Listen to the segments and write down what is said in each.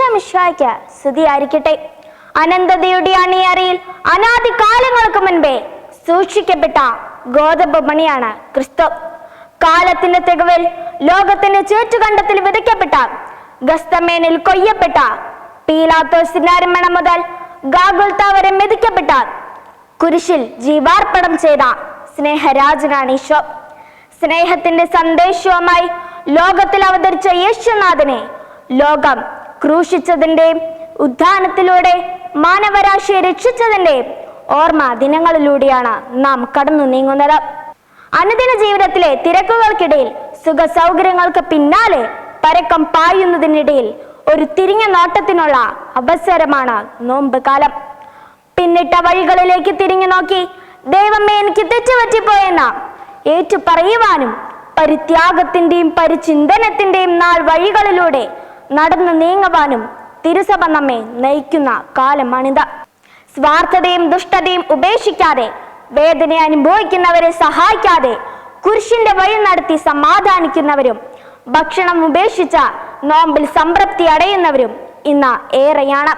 ഈശോമിശായ്ക്ക് സ്തുതിയായിരിക്കട്ടെ അനന്തതയുടെ അണിയറയിൽ അനാദി കാലങ്ങൾക്ക് മുൻപേ സൂക്ഷിക്കപ്പെട്ട ഗോതമ്പ് മണിയാണ് ക്രിസ്തു. കാലത്തിന്റെ തികവിൽ ലോകത്തിന്റെ ചേറ്റുകണ്ടത്തിൽ വിതയ്ക്കപ്പെട്ട ഗസ്തമേനിൽ കൊയ്യപ്പെട്ട പീലാത്തോസിന്റെ അരമണം മുതൽ ഗാഗുൽത്ത വരെ മെതിക്കപ്പെട്ട കുരിശിൽ ജീവാർപ്പണം ചെയ്ത സ്നേഹരാജനാണ് ഈശോ. സ്നേഹത്തിന്റെ സന്ദേശവുമായി ലോകത്തിൽ അവതരിച്ച യേശുനാഥനെ ലോകം ക്രൂശിച്ചതിന്റെയും ഉദ്ധാനത്തിലൂടെ മാനവരാശിയെ രക്ഷിച്ചതിന്റെ ഓർമ്മ ദിനങ്ങളിലൂടെയാണ് നാം കടന്നു നീങ്ങുന്നത്. അനുദിന ജീവിതത്തിലെ തിരക്കുകൾക്കിടയിൽ സുഖ സൗകര്യങ്ങൾക്ക് പിന്നാലെ പരക്കം പായുന്നതിനിടയിൽ ഒരു തിരിഞ്ഞ നോട്ടത്തിനുള്ള അവസരമാണ് നോമ്പ് കാലം. പിന്നിട്ട വഴികളിലേക്ക് തിരിഞ്ഞു നോക്കി ദൈവമേ എനിക്ക് തെറ്റുപറ്റിപ്പോയെന്ന ഏറ്റു പറയുവാനും പരിത്യാഗത്തിന്റെയും പരിചിന്തനത്തിന്റെയും നാൾ വഴികളിലൂടെ നടന്നു നീങ്ങുവാനും തിരുസഭ നമ്മെ നയിക്കുന്ന കാലമാണിത് സ്വാർത്ഥതയും ദുഷ്ടതയും ഉപേക്ഷിക്കാതെ വേദന അനുഭവിക്കുന്നവരെ സഹായിക്കാതെ കുരിശിന്റെ വഴി നടത്തി സമാധാനിക്കുന്നവരും ഭക്ഷണം ഉപേക്ഷിച്ച നോമ്പിൽ സംതൃപ്തി അടയുന്നവരും ഇന്ന് ഏറെയാണ്.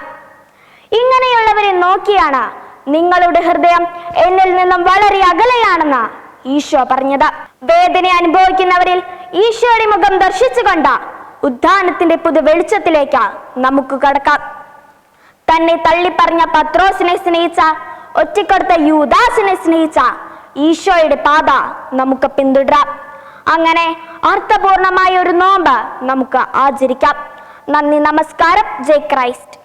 ഇങ്ങനെയുള്ളവരെ നോക്കിയാണ് നിങ്ങളുടെ ഹൃദയം എന്നിൽ നിന്നും വളരെ അകലെയാണെന്ന് ഈശോ പറഞ്ഞത്. വേദന അനുഭവിക്കുന്നവരിൽ ഈശോയുടെ മുഖം ദർശിച്ചുകൊണ്ട് ഉദ്ധാനത്തിന്റെ പുതു വെളിച്ചത്തിലേക്ക് നമുക്ക് കടക്കാം. തന്നെ തള്ളിപ്പറഞ്ഞ പത്രോസിനെ സ്നേഹിച്ച ഒറ്റക്കൊടുത്ത യൂദാസിനെ സ്നേഹിച്ച ഈശോയുടെ പാത നമുക്ക് പിന്തുടരാം. അങ്ങനെ അർത്ഥപൂർണമായ ഒരു നോമ്പ് നമുക്ക് ആചരിക്കാം. നന്ദി നമസ്കാരം. ജയ് ക്രൈസ്റ്റ്.